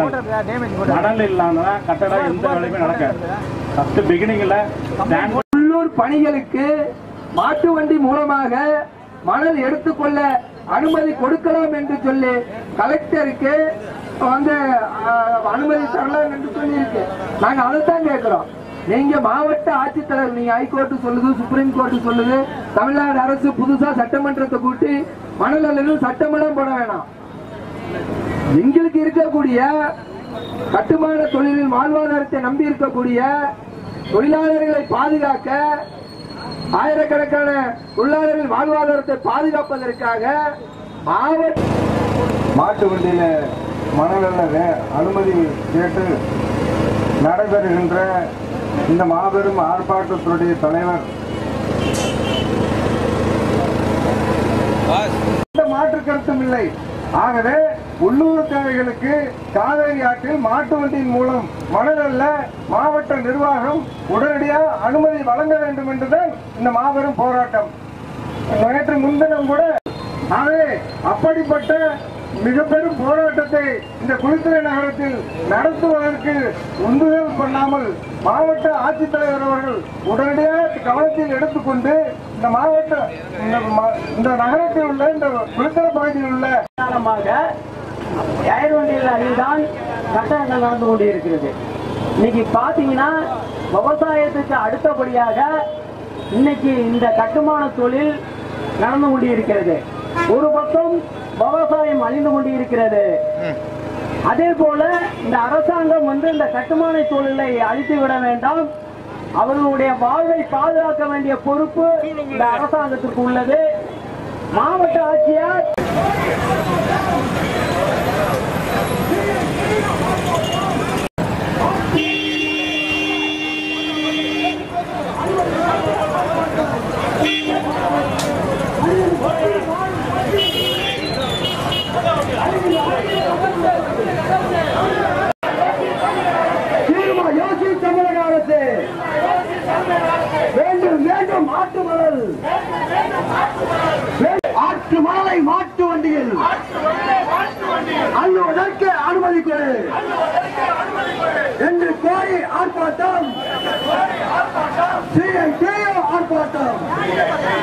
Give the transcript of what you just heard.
மணல் இல்லாம கட்டடம் எந்த வேலையுமே நடக்காது. ஃபர்ஸ்ட் பிகினிங்ல உள்ளூர் பணிகளுக்கு மாட்டு வண்டி மூலமாக மணல் எடுத்துக்கொள்ள அனுமதி கொடுக்கலாம் என்று சொல்லி கலெக்டருக்கு வந்து அனுமதி தரலாம் என்று சொல்லி இருக்கு நாங்க அதைத்தான் கேட்கிறோம். நீங்க மாவட்ட ஆட்சித்தலைவர் நீங்க ஹைகோர்ட் சொல்லுது சுப்ரீம் கோர்ட் சொல்லுது தமிழ்நாடு அரசு புதுசா சட்டமன்றத்தை கூட்டி மணல் அல்லது சட்டமெல்லாம் போட வேணாம். எங்களுக்கு இருக்கக்கூடிய கட்டுமான தொழிலில் வாழ்வாதாரத்தை நம்பி இருக்கக்கூடிய தொழிலாளர்களை பாதுகாக்க ஆயிரக்கணக்கான தொழிலாளர்கள் வாழ்வாதாரத்தை பாதுகாப்பதற்காக மாவட்ட மாட்டு வண்டியில மணல் அனுமதி கேட்டு நடைபெறுகின்ற இந்த மாபெரும் ஆர்ப்பாட்டத்துடைய தலைவர். எந்த மாற்று கருத்தும் இல்லை. ஆகவே உள்ளூர் தேவைகளுக்கு காவேரி ஆற்றில் மாட்டு வண்டியின் மூலம் மணல் அல்ல மாவட்ட நிர்வாகம் உடனடியாக அனுமதி வழங்க வேண்டும் என்றுதான் இந்த மாபெரும் போராட்டம். நேற்று முன்தினம் கூட ஆகவே அப்படிப்பட்ட மிக பெரும் போராட்டத்தை இந்த குளித்துறை நகரத்தில் நடத்துவதற்கு உந்துதல் பண்ணாமல் மாவட்ட ஆட்சித்தலைவர் அவர்கள் உடனடியாக கவனத்தில் எடுத்துக்கொண்டு இந்த மாவட்ட இந்த இந்த நகரத்தில் உள்ள இந்த குளித்துறை பகுதியில் உள்ள காரணமாக டயர் வண்டியில் அணிதான் கட்டணங்கள் நடந்து கொண்டிருக்கிறது இன்னைக்கு பாத்தீங்கன்னா விவசாயத்துக்கு அடுத்தபடியாக இன்னைக்கு இந்த கட்டுமான தொழில் நடந்து கொண்டிருக்கிறது ஒரு பக்கம் விவசாயம் அழிந்து கொண்டிருக்கிறது அதே போல இந்த அரசாங்கம் வந்து இந்த கட்டுமான தொழிலை அழித்து விட வேண்டாம். அவர்களுடைய வாழ்வை பாதுகாக்க வேண்டிய பொறுப்பு இந்த அரசாங்கத்திற்கு உள்ளது. மாவட்ட ஆட்சியர் தமிழக அரசு. வேண்டும் வேண்டும் மணல். வேண்டும், ஆற்று மணலை மாட்டு வண்டியில். அள்ளுவதற்கு அனுமதி கொடு. என்று கோரி ஆர்ப்பாட்டம். சிஐடியு ஆர்ப்பாட்டம்.